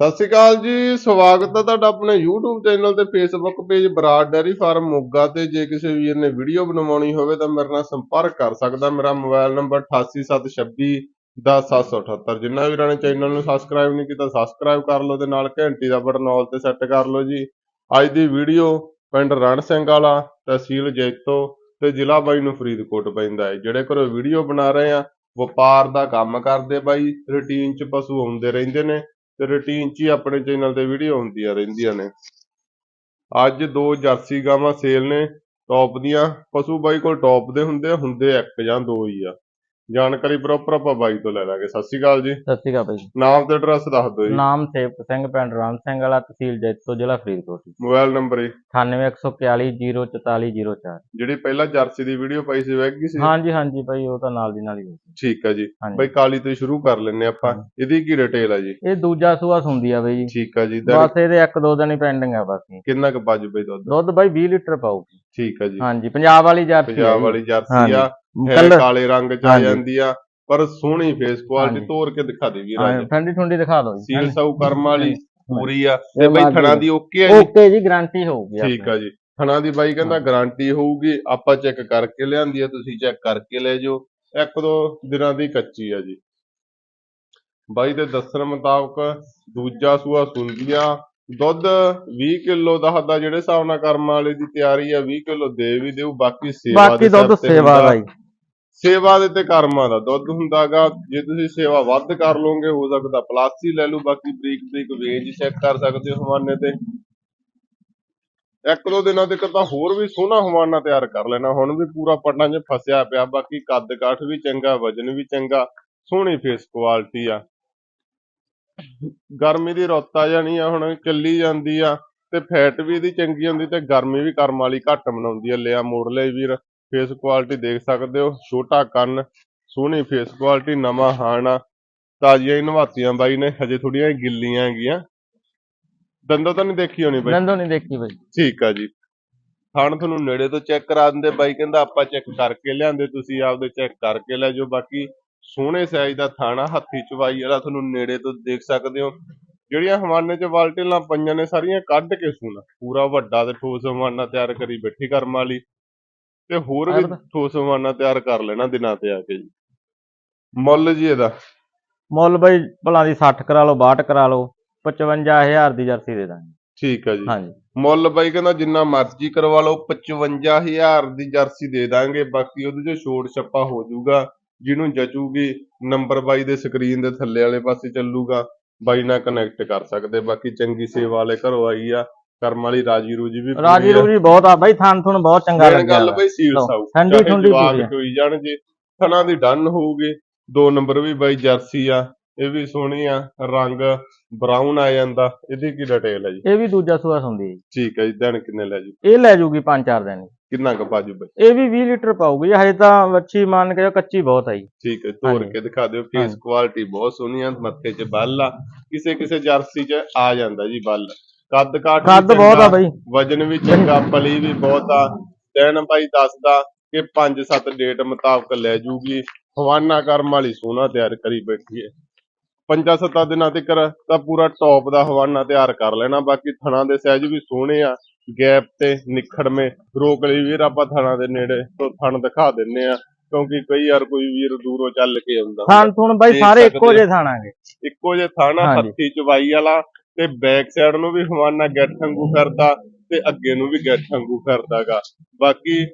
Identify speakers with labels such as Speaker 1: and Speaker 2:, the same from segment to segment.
Speaker 1: ਸਤਿ ਸ਼੍ਰੀ ਅਕਾਲ ਜੀ, ਸਵਾਗਤ ਹੈ ਤੁਹਾਡਾ ਆਪਣੇ YouTube ਚੈਨਲ ਤੇ Facebook page Brar dairy farm Moga ਤੇ। ਜੇ ਕਿਸੇ ਵੀਰ ਨੇ ਵੀਡੀਓ ਬਣਵਾਉਣੀ ਹੋਵੇ ਤਾਂ ਮੇਰੇ ਨਾਲ ਸੰਪਰਕ ਕਰ ਸਕਦਾ। ਮੇਰਾ ਮੋਬਾਈਲ ਨੰਬਰ 8876 10778 ਜਿੰਨਾ ਵੀਰਾਂ ਨੇ ਚੈਨਲ ਨੂੰ ਸਬਸਕ੍ਰਾਈਬ ਨਹੀਂ ਕੀਤਾ ਸਬਸਕ੍ਰਾਈਬ ਕਰ ਲਓ ਤੇ ਨਾਲ ਘੰਟੀ ਦਾ ਬਟਨ ਆਲ ਤੇ ਸੈੱਟ ਕਰ ਲਓ ਜੀ। ਅੱਜ ਦੀ ਵੀਡੀਓ ਪਿੰਡ ਰਣ ਸਿੰਘ ਵਾਲਾ, ਤਹਿਸੀਲ ਜੈਤੋ ਤੇ ਜ਼ਿਲ੍ਹਾ ਬਾਈ ਨੂੰ ਫਰੀਦਕੋਟ ਪੈਂਦਾ ਹੈ। ਜਿਹੜੇ ਘਰੋਂ ਵੀਡੀਓ ਬਣਾ ਰਹੇ ਆ, ਵਪਾਰ ਦਾ ਕੰਮ ਕਰਦੇ ਬਾਈ ਰੂਟੀਨ ਚ ਪਸ਼ੂ ਆਉਂਦੇ ਰਹਿੰਦੇ ਨੇ। ਤੇ ਰੂਟੀਨ 'ਚ ਹੀ ਆਪਣੇ ਚੈਨਲ ਤੇ ਵੀਡੀਓ ਹੁੰਦੀਆਂ ਰਹਿੰਦੀਆਂ ਨੇ। ਅੱਜ ਦੋ ਜਰਸੀ ਗਾਵਾਂ ਸੇਲ ਨੇ ਟੌਪ ਦੀਆਂ। ਪਸ਼ੂ ਬਾਈ ਕੋਲ ਟੌਪ ਦੇ ਹੁੰਦੇ ਆ, ਹੁੰਦੇ ਇੱਕ ਜਾਂ ਦੋ ਹੀ ਆ। ਜਾਣਕਾਰੀ ਪ੍ਰੋਪਰ ਆਪਾਂ ਬਾਈ ਤੋਂ ਲੈ ਲਾਂਗੇ। ਸਤਿ ਸ਼੍ਰੀ ਅਕਾਲ ਜੀ।
Speaker 2: ਸਤਿ ਸ਼੍ਰੀ ਅਕਾਲ ਭਾਈ
Speaker 1: ਨਾਮ ਤੇ ਐਡਰੈਸ ਦੱਸ ਦਿਓ ਜੀ।
Speaker 2: ਨਾਮ ਸੇਵਕ ਸਿੰਘ ਪਿੰਡ ਰਾਮ ਸਿੰਘ ਵਾਲਾ ਤਹਿਸੀਲ ਜੈਤੋ ਜ਼ਿਲ੍ਹਾ ਫਰੀਦਕੋਟ
Speaker 1: ਮੋਬਾਈਲ ਨੰਬਰ ਜੀ।
Speaker 2: 9814404404
Speaker 1: ਜਿਹੜੀ ਪਹਿਲਾਂ ਜਰਸੀ ਦੀ ਵੀਡੀਓ ਪਾਈ ਸੀ ਵੈਗੀ ਸੀ?
Speaker 2: ਹਾਂਜੀ ਹਾਂਜੀ ਭਾਈ ਉਹ ਤਾਂ ਨਾਲ ਦੀ ਨਾਲ ਹੀ ਹੋਈ ਸੀ।
Speaker 1: ਠੀਕ ਆ ਜੀ।
Speaker 2: ਹਾਂਜੀ।
Speaker 1: ਬਾਈ ਕਾਲੀ ਤੋਂ ਸ਼ੁਰੂ ਕਰ ਲੈਨੇ ਆਪਾਂ। ਇਹਦੀ ਕੀ ਡਿਟੇਲ ਆ ਜੀ?
Speaker 2: ਇਹ ਦੂਜਾ ਸੂਆ ਹੁੰਦੀ ਆ ਬਈ ਜੀ।
Speaker 1: ਠੀਕ ਆ ਜੀ। ਦਿਨ
Speaker 2: ਬਸ ਇਹਦੇ ਇੱਕ ਦੋ ਦਿਨ ਹੀ ਪੈਂਡਿੰਗ ਆ ਬਸ। ਜੀ।
Speaker 1: ਕਿੰਨਾ ਕੁ ਪੱਜ ਬਈ ਦੁੱਧ?
Speaker 2: ਦੁੱਧ ਬਾਈ 20 ਲੀਟਰ ਪਾਊਗੀ।
Speaker 1: ਠੀਕ ਆ ਜੀ।
Speaker 2: ਹਾਂਜੀ ਪੰਜਾਬ ਵਾਲੀ ਜਰਸੀ ਆ
Speaker 1: ਪੰਜਾਬ
Speaker 2: ਜੀ।
Speaker 1: ਵਾਲੀ ਜਰਸੀ। ਆ। ਹੈ ਕਾਲੇ ਰੰਗ ਚ ਆ
Speaker 2: ਹਾਂਜੀ।
Speaker 1: ਜਾਂਦੀ ਆ ਪਰ ਸੋਹਣੀ ਫੇਸ ਕੁਆਲਿਟੀ
Speaker 2: ਹਾਂਜੀ।
Speaker 1: ਤੋੜ ਕੇ ਦਿਖਾ ਦੇ ਵੀਰ ਅੱਜ
Speaker 2: ਠੰਡੀ ਠੰਡੀ ਦਿਖਾ ਦਿਓ ਜੀ।
Speaker 1: ਸੀਲ ਸਾਊ ਕਰਮ ਵਾਲੀ ਪੂਰੀ ਆ। ਤੇ ਬਈ ਥਣਾ। ਦੀ ਓਕੇ ਆ ਜੀ।
Speaker 2: ਓਕੇ ਜੀ ਗਾਰੰਟੀ ਹੋਊਗੀ
Speaker 1: ਠੀਕ ਆ ਜੀ। ਥਣਾ ਦੀ ਬਾਈ ਕਹਿੰਦਾ ਗਾਰੰਟੀ ਹੋਊਗੀ ਆਪਾਂ ਚੈੱਕ ਕਰਕੇ ਲਿਆਂਦੀ ਆ ਤੁਸੀਂ ਚੈੱਕ ਕਰਕੇ ਲੈ ਜਾਓ। ਇੱਕ ਦੋ ਦਿਨਾਂ ਦੀ ਕੱਚੀ ਆ ਜੀ। ਬਾਈ ਦੇ ਦੱਸਣ ਮੁਤਾਬਕ ਦੂਜਾ ਸੂਆ ਸੁੰਦੀ ਆ ਦੁੱਧ 20 ਕਿਲੋ ਦਾ ਹੱਦਾ ਜਿਹੜੇ ਹਿਸਾਬ ਨਾਲ ਕਰਮ ਵਾਲੇ ਦੀ ਤਿਆਰੀ ਆ 20 ਕਿਲੋ ਦੇ ਵੀ ਦੇਊ ਬਾਕੀ ਸੇਵਾ
Speaker 2: ਬਾਕੀ
Speaker 1: ਦੇ ਸਿਰ
Speaker 2: ਦੁੱਧ
Speaker 1: ਤੇ
Speaker 2: ਸੇਵਾ
Speaker 1: ਹੁੰਦਾ।
Speaker 2: ਦਾ ਜੀ।
Speaker 1: ਸੇਵਾ ਦੇ ਤੇ ਕਰਮਾਂ ਦਾ ਦੁੱਧ ਹੁੰਦਾਗਾ। ਜੇ ਤੁਸੀਂ ਸੇਵਾ ਵੱਧ ਕਰ ਲਓਗੇ, ਹੋ ਸਕਦਾ ਪਲਾਸੀ ਲੈ ਲਓ, ਬਾਕੀ ਬਰੀਕ ਬਰੀਕ ਵੇਜ ਚੈੱਕ ਕਰ ਸਕਦੇ ਹੋ ਹਵਾਨੇ ਤੇ। ਇੱਕ ਦੋ ਦਿਨਾਂ ਤੱਕ ਤਾਂ ਹੋਰ ਵੀ ਸੋਹਣਾ ਹਵਾਨਾ ਤਿਆਰ ਕਰ ਲੈਣਾ। ਹੁਣ ਵੀ ਪੂਰਾ ਪਟਾਂ 'ਚ ਫਸਿਆ ਪਿਆ, ਬਾਕੀ ਕੱਦ ਕਾਠ ਵੀ ਚੰਗਾ, ਵਜਨ ਵੀ ਚੰਗਾ, ਸੋਹਣੀ ਫੇਸ ਕੁਆਲਿਟੀ ਆ। ਗਰਮੀ ਦੀ ਰੁੱਤ ਆ ਜਾਣੀ ਆ, ਹੁਣ ਚੱਲੀ ਜਾਂਦੀ ਆ ਤੇ ਫੈਟ ਵੀ ਇਹਦੀ ਚੰਗੀ ਹੁੰਦੀ ਤੇ ਗਰਮੀ ਵੀ ਕਰਮ ਵਾਲੀ ਘੱਟ ਮਨਾਉਂਦੀ ਆ। ਲਿਆ ਮੋੜ ਲਿਆ ਵੀਰ। ਫੇਸ ਕੁਆਲਿਟੀ ਦੇਖ ਸਕਦੇ ਹੋ। ਛੋਟਾ ਕੰਨ ਸੋਹਣੀ ਫੇਸ ਕੁਆਲਿਟੀ ਨਵਾਂ ਹਾਣਾ ਤਾਜ਼ੀਆਂ ਹੀ ਨਵਾਤੀਆਂ ਬਾਈ ਨੇ ਹਜੇ ਥੋੜੀਆਂ ਗਿੱਲੀਆਂ ਹੈਗੀਆਂ। ਦੰਦੋਂ ਤਾਂ ਨਹੀਂ ਦੇਖੀ ਹੋਣੀ ਬਾਈ?
Speaker 2: ਨੰਦੋ ਨਹੀਂ ਦੇਖੀ ਭਾਈ
Speaker 1: ਠੀਕ ਆ ਜੀ। ਥਣ ਤੁਹਾਨੂੰ ਨੇੜੇ ਤੋਂ ਚੈੱਕ ਕਰਾ ਦਿੰਦੇ ਬਾਈ ਕਹਿੰਦਾ ਆਪਾਂ ਚੈੱਕ ਕਰਕੇ ਲਿਆਂਦੇ ਤੁਸੀਂ ਆਪਦੇ ਚੈੱਕ ਕਰਕੇ ਲੈ ਜਾਓ। ਬਾਕੀ ਸੋਹਣੇ ਸਾਈਜ਼ ਦਾ ਥਾਣਾ ਹੱਥੀ ਚਵਾਈ ਵਾਲਾ ਤੁਹਾਨੂੰ ਨੇੜੇ ਤੋਂ ਦੇਖ ਸਕਦੇ ਹੋ। ਜਿਹੜੀਆਂ ਹਵਾਨੇ 'ਚ ਵਾਲਟੀਲਾਂ ਪਈਆਂ ਨੇ ਸਾਰੀਆਂ ਕੱਢ ਕੇ ਸੂਣਾ ਪੂਰਾ ਵੱਡਾ ਤੇ ਠੋਸ ਹਵਾਨਾ ਤਿਆਰ ਕਰੀ ਬੈਠੀ ਕਰਮ ਵਾਲੀ। ਤੇ ਹੋਰ ਵੀ। ਠੋਸ ਹਵਾਨਾ ਤਿਆਰ ਕਰ ਲੈਣਾ ਦਿਨਾਂ ਤੇ ਆ ਕੇ ਜੀ। ਮੁੱਲ ਜੀ ਇਹਦਾ।
Speaker 2: ਮੁੱਲ ਬਾਈ ਭਲਾਂ ਦੀ 60 ਕਰਾ ਲਓ 62 ਕਰਾ ਲਓ 55000 ਦੀ ਜਰਸੀ ਦੇ ਦਾਂਗੇ।
Speaker 1: ਠੀਕ ਆ ਜੀ।
Speaker 2: ਹਾਂਜੀ।
Speaker 1: ਮੁੱਲ ਬਾਈ ਕਹਿੰਦਾ ਜਿੰਨਾ ਮਰਜ਼ੀ ਕਰਵਾ ਲਓ 55000 ਦੀ ਜਰਸੀ ਦੇ ਦਾਂਗੇ ਬਾਕੀ ਉਹਦੇ 'ਚ ਛੋੜ ਛੱਪਾ ਹੋ ਜਾਊਗਾ ਜਿਹਨੂੰ ਜਚੂਗੀ ਨੰਬਰ ਬਾਈ ਦੇ ਸਕਰੀਨ ਦੇ ਥੱਲੇ ਵਾਲੇ ਪਾਸੇ ਚੱਲੂਗਾ ਬਾਈ ਨਾਲ ਕਨੈਕਟ ਕਰ ਸਕਦੇ ਬਾਕੀ ਚੰਗੀ ਸੇਵਾ ਵਾਲੇ ਘਰੋਂ ਆਈ ਆ। ਕਰਮ ਵਾਲੀ ਰਾਜੀ ਰੂਜੀ ਵੀ ਪੂਰੀ
Speaker 2: ਰਾਜੀ
Speaker 1: ਆ।
Speaker 2: ਰੂਜੀ ਬਹੁਤ ਆ ਬਾਈ ਥਾਨ ਥੁਣ ਬਹੁਤ ਚੰਗਾ
Speaker 1: ਮੇਨ
Speaker 2: ਲੱਗਿਆ
Speaker 1: ਗੱਲ
Speaker 2: ਵਾ।
Speaker 1: ਬਈ ਸੀਲ
Speaker 2: ਲਓ,
Speaker 1: ਸਾਊ
Speaker 2: ਠੰਡੀ
Speaker 1: ਚਾਹੇ
Speaker 2: ਠੁੰਡੀ
Speaker 1: ਜਵਾਕ
Speaker 2: ਪੂਰੀ ਆ।
Speaker 1: ਹੋਈ ਜਾਣ ਜੇ ਥਣਾ ਦੀ ਡਨ ਹੋਊਗੀ ਦੋ ਨੰਬਰ ਵੀ ਬਾਈ ਜਰਸੀ ਆ ਇਹ ਵੀ ਸੋਹਣੀ ਆ ਰੰਗ ਬਰਾਊਨ ਆ ਜਾਂਦਾ ਇਹਦੀ ਕੀ ਡਿਟੇਲ ਹੈ ਜੀ
Speaker 2: ਇਹ ਵੀ ਦੂਜਾ ਸੂਆ ਹੁੰਦੀ ਹੈ।
Speaker 1: ਠੀਕ ਹੈ ਜੀ ਦਿਨ ਕਿੰਨੇ ਲੈ ਜੀ
Speaker 2: ਇਹ ਲੈ ਜੂਗੀ 5-4 ਦਿਨ
Speaker 1: ਕਿੰਨਾ ਕੁ ਬਾਜੂ ਬਾਈ
Speaker 2: ਇਹ ਵੀ 20 ਲੀਟਰ ਪਾਊਗੀ ਹਜੇ ਤਾਂ ਵੱਛੀ ਮੰਨ ਕੇ ਕੱਚੀ ਬਹੁਤ ਆਈ
Speaker 1: ਠੀਕ ਹੈ ਤੋੜ
Speaker 2: ਹਾਂਜੀ।
Speaker 1: ਕੇ ਦਿਖਾ ਦਿਓ ਫੇਸ
Speaker 2: ਹਾਂਜੀ।
Speaker 1: ਕੁਆਲਿਟੀ ਬਹੁਤ ਸੋਹਣੀ ਆ ਮੱਥੇ 'ਚ ਬੱਲ ਆ ਕਿਸੇ ਕਿਸੇ ਜਰਸੀ 'ਚ ਆ ਜਾਂਦਾ ਜੀ ਬੱਲ ਕੱਦ ਕਾਠ
Speaker 2: ਕੱਦ ਬਹੁਤ ਆ ਬਾਈ।
Speaker 1: ਵਜਨ ਵੀ ਚੰਗਾ ਪਲੀ ਵੀ ਬਹੁਤ ਆ। ਦਿਨ ਬਾਈ ਦੱਸਦਾ ਕਿ 5-7 ਡੇਟ ਮੁਤਾਬਕ ਲੈ ਜੂਗੀ। ਹਵਾਨਾ ਕਰਮ ਵਾਲੀ ਸੋਹਣਾ ਤਿਆਰ ਕਰੀ ਬੈਠੀ ਹੈ। ਪੰਜਾਂ ਸੱਤਾਂ ਦਿਨਾਂ ਤੱਕ ਤਾਂ ਪੂਰਾ ਟੌਪ ਦਾ ਹਵਾਨਾ ਤਿਆਰ ਕਰ ਲੈਣਾ। ਬਾਕੀ ਥਣਾ ਦੇ ਸਾਈਜ਼ ਵੀ ਸੋਹਣੇ ਆ। ਗੈਪ ਤੇ ਨਿਖੜਵੇਂ ਰੋਕ ਲਈ ਵੀਰ ਆਪਾਂ ਥਣਾ ਦੇ ਨੇੜੇ ਤੋਂ ਥਣ ਦਿਖਾ ਦਿੰਨੇ ਆ। ਕਿਉਂਕਿ ਕਈ ਵਾਰ ਕੋਈ ਵੀਰ ਦੂਰੋਂ ਚੱਲ ਕੇ ਆਉਂਦਾ
Speaker 2: ਥਾਨ ਥੁਣ ਬਾਈ ਸਾਰੇ ਇੱਕੋ। ਜਿਹੇ ਥਾਣਾਗੇ
Speaker 1: ਇੱਕੋ ਜੇ ਥਾਣਾ। ਹੱਥੀ ਚਵਾਈ ਵਾਲਾ ਤੇ ਬੈਕ ਸਾਈਡ ਨੂੰ ਵੀ ਹਵਾਨਾ ਗੱਠ ਵਾਂਗੂ ਕਰਦਾ ਤੇ ਅੱਗੇ ਨੂੰ ਵੀ ਗੱਠ ਵਾਂਗੂ ਕਰਦਾਗਾ। ਬਾਕੀ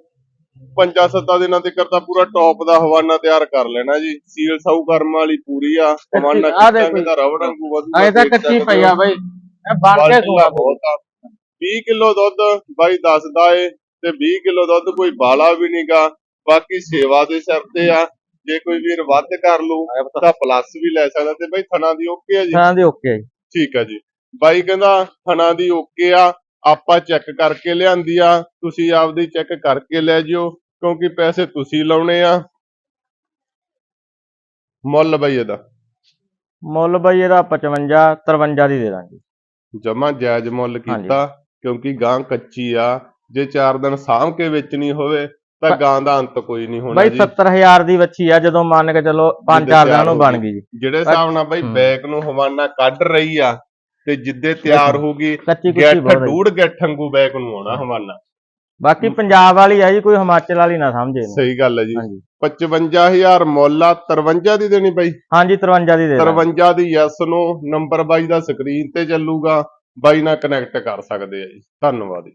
Speaker 1: ਪੰਜਾਂ ਸੱਤਾਂ ਦਿਨਾਂ ਤਾਂ ਪੂਰਾ ਟੌਪ ਦਾ ਹਵਾਨਾ ਤਿਆਰ ਕਰ ਲੈਣਾ ਜੀ। ਸੀਲ ਸਾਊ ਕਰਮ ਵਾਲੀ ਪੂਰੀ ਆ ਹਵਾਨਾ ਕਿੰਨਾ ਦਾ ਰਵੜ ਵਾਂਗੂ ਵਧੂਗਾ
Speaker 2: ਅਜੇ ਤਾਂ ਕੱਚੀ
Speaker 1: ਸਕਦੇ
Speaker 2: ਪਈ ਆ
Speaker 1: ਹੋ।
Speaker 2: ਬਾਈ। ਇਹ ਬਣ ਕੇ
Speaker 1: ਬਹੁਤ ਆ। 20 ਕਿਲੋ ਦੁੱਧ ਬਾਈ ਦੱਸਦਾ ਏ ਤੇ 20 ਕਿਲੋ ਦੁੱਧ ਕੋਈ ਬਾਲਾ ਵੀ ਨਹੀਂਗਾ ਬਾਕੀ ਸੇਵਾ ਦੇ ਸਿਰ ਤੇ ਆ। ਜੇ ਕੋਈ ਵੀਰ ਵੱਧ ਕਰ ਲੂ ਤਾਂ ਪਲੱਸ ਵੀ ਲੈ ਸਕਦਾ ਤੇ ਬਾਈ ਥਣਾ ਦੀ ਓਕੇ ਆ ਜੀ।
Speaker 2: ਥਾਂ ਦੀ ਓਕੇ ਜੀ।
Speaker 1: ਠੀਕ ਆ ਜੀ। ਬਾਈ ਕਹਿੰਦਾ ਥਣਾ ਦੀ ਓਕੇ ਆ ਆਪਾਂ ਚੈੱਕ ਕਰਕੇ ਲਿਆਂਦੀ ਆ ਤੁਸੀਂ ਆਪਦੀ ਚੈੱਕ ਕਰਕੇ ਲੈ ਜਿਓ ਕਿਉਂਕਿ ਪੈਸੇ ਤੁਸੀਂ ਲਾਉਣੇ ਆ। ਮੁੱਲ ਬਾਈ ਇਹਦਾ।
Speaker 2: ਮੁੱਲ ਬਾਈ ਇਹਦਾ 55 53 ਦੀ ਦੇ ਦਾਂਗੇ।
Speaker 1: ਜਮਾ ਜਾਇਜ਼ ਮੁੱਲ। ਕੀਤਾ ਕਿਉਂਕਿ ਗਾਂ ਕੱਚੀ ਆ ਜੇ 4 ਦਿਨ ਸਾਂਭ ਕੇ ਵੇਚਣੀ ਹੋਵੇ ਤਾਂ ਗਾਂ ਦਾ ਅੰਤ ਕੋਈ ਨਹੀਂ ਹੋਣਾ
Speaker 2: ਬਾਈ
Speaker 1: ਜੀ।
Speaker 2: 70000 ਦੀ ਵੱਛੀ ਆ ਜਦੋਂ ਮੰਨ ਕੇ ਚੱਲੋ 5-4 ਦਿਨਾਂ ਨੂੰ ਬਣ ਗਈ
Speaker 1: ਜਿਹੜੇ ਹਿਸਾਬ ਨਾਲ ਬਾਈ। ਬੈਕ ਨੂੰ ਹਵਾਨਾ ਕੱਢ ਰਹੀ ਆ ਤੇ ਜਿੱਦੇ ਤਿਆਰ
Speaker 2: ਕੱਚੀ ਕੁੱਚੀ
Speaker 1: ਗੱਠ
Speaker 2: ਬਹੁਤ ਹੈ।
Speaker 1: ਡੂੜ ਬੈਕ ਨੂੰ ਆਉਣਾ ਹਵਾਨਾ।
Speaker 2: ਬਾਕੀ ਪੰਜਾਬ ਵਾਲੀ ਹੈ ਜੀ ਕੋਈ ਹਿਮਾਚਲ ਵਾਲੀ ਨਾ ਸਮਝੇ ਇਹਨੂੰ।
Speaker 1: ਸਹੀ ਗੱਲ ਹੈ ਜੀ।
Speaker 2: ਹਾਂਜੀ।
Speaker 1: 55000 ਮੁੱਲ ਆ 53 ਦੀ ਦੇਣੀ ਬਾਈ
Speaker 2: ਹਾਂਜੀ 53 ਦੀ ਦੇ ਦਾਂਗੇ।
Speaker 1: 53 ਦੀ ਯੈਸ ਨੂੰ ਨੰਬਰ ਬਾਈ ਦਾ ਸਕਰੀਨ ਤੇ ਚੱਲੂਗਾ। ਬਾਈ ਨਾਲ ਕਨੈਕਟ ਕਰ ਸਕਦੇ ਆ ਜੀ। ਧੰਨਵਾਦ ਜੀ।